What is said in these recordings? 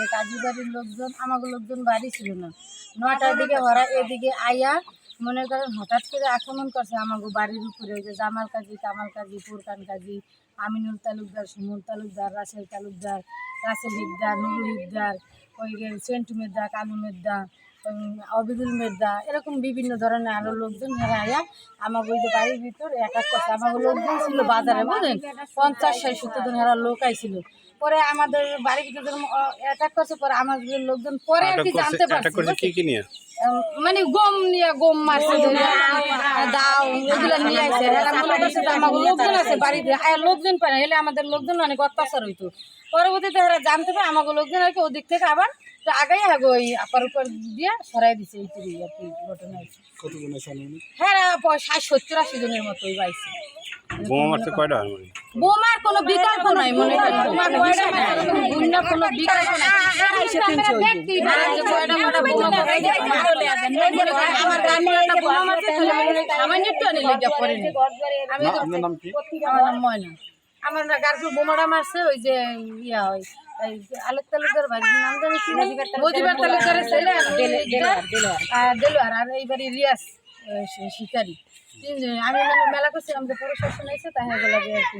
যে কাজী বাড়ির লোকজন আমাকে লোকজন বাড়ি ছিল না। নটার দিকে ওরা এদিকে আইয়া মনে করেন হঠাৎ করে আক্রমণ করছে আমাকে বাড়ির উপরে। যে জামাল কাজী, কামাল কাজী, ফুরকান কাজী, আমিনুল তালুকদার, সুমন তালুকদার, রাসেল তালুকদার, রাসেল হিকদার নুরু হিকদার, ওই সেন্টু মেদা কালু মেদা অবিদুল মেদা এরকম বিভিন্ন ধরনের আরও লোকজন যারা আয়া আমাকে ওই যে বাড়ির ভিতর অ্যাটাক করছে। আমাকে লোকজন ছিল বাজারে, বুঝলেন? পঞ্চাশ ষাট সত্তর জন এরা লোক আইছিল। পরে আমাদের বাড়ির ভিতর অ্যাটাক করছে পরে আমাদের লোকজন পরে আর কি জানতে অ্যাটাক করছে কি পারছে কি নিয়ে? মানে গম নিয়ে গম মারছে ধরে, দাও এগুলো নিয়ে আসে এরা মনে করছে যে আমার লোকজন আছে বাড়িতে আর লোকজন পায় না এলে আমাদের লোকজন অনেক অত্যাচার হইতো। পরবর্তীতে এরা জানতে পারে আমাকে লোকজন আর কি ওদিক থেকে আবার তো আগাই আগে ওই আপার উপর দিয়ে সরাই দিছে এইটুকুই আর কি ঘটনা হয়েছে? হ্যাঁ ষাট সত্তর আশি জনের মতো বাইছে বোমা মারছে কয়টা? বোমার কোনো বিকল্প নাই মনে করেন বোমার কয়টা কোনো বিকল্প নাই আমরা। মনে মনে বোমাটা মারছে ওই যে ইয়া ওই এই যে আলোক তালুকদার বাড়ির নাম জানি কি মজিবার তালুকদারের ছেলে আর দেলোয়ার আর এইবারই রিয়াস শিকারি তিনজনে আমি মানে মেলা করছি আমাদের প্রশাসন এসে তাহলে গেলা যে আর কি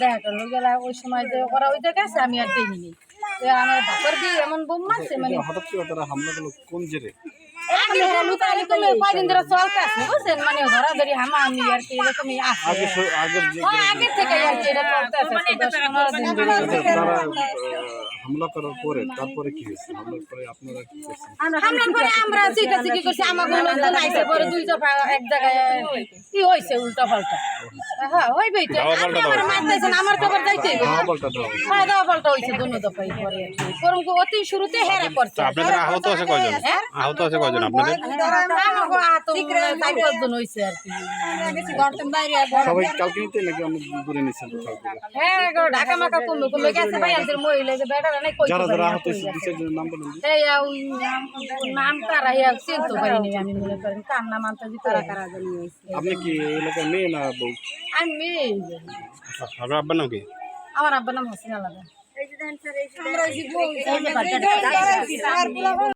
দেখা করল গেলা ওই সময় যে ওরা ওই জায়গায় আছে আমি আর দেখিনি নি আমার বাপর দিয়ে এমন বোম মারছে মানে হঠাৎ করে তারা হামলা করল কোন জেরে ধরে চলতে আছে বুঝছেন মানে ধরাধরি হামা আমি আর কি এরকমই আছে আগের যে হ্যাঁ, আগের থেকে আর কি এটা চলতে আছে হামলা করার পরে তারপরে কি হয়েছে? হামলার পরে আপনারা কি করছেন? হামলার পরে আমরা চিকাচিকি করছি আমাকে পরে দুই দফা এক জায়গায় কি হয়েছে উল্টা পাল্টা হ্যাঁ তো আপনি আমার মারতেছেন আমার যাইতে দাও হ্যাঁ দাওয়া পাল্টা হয়েছে দুনো দফাই পরে বরং অতি শুরুতে হেরা করছে আপনাদের আহত আছে কয়জন? আহত আছে কয়জন? আপনাদের? আমাকে আহত চার পাঁচজন হয়েছে আর কি। সবাই কালকে নিতে নাকি অনেক দূরে নিচ্ছেন হ্যাঁ ঢাকা মাকা কমবে কমবে গেছে ভাই আমাদের মহিলা যে বেটারা নাই কই যারা যারা আহত হয়েছে দু নাম বলুন। এই নাম- নাম ইয়া চিনতে পারিনি আমি মনে করেন কার নাম আনতে দিতে কারা কারা জানি। আপনি কি এলাকার মেয়ে না বউ? আমি আপনার আব্বার নাম কি আমার আব্বার নাম হোসেন আলাদা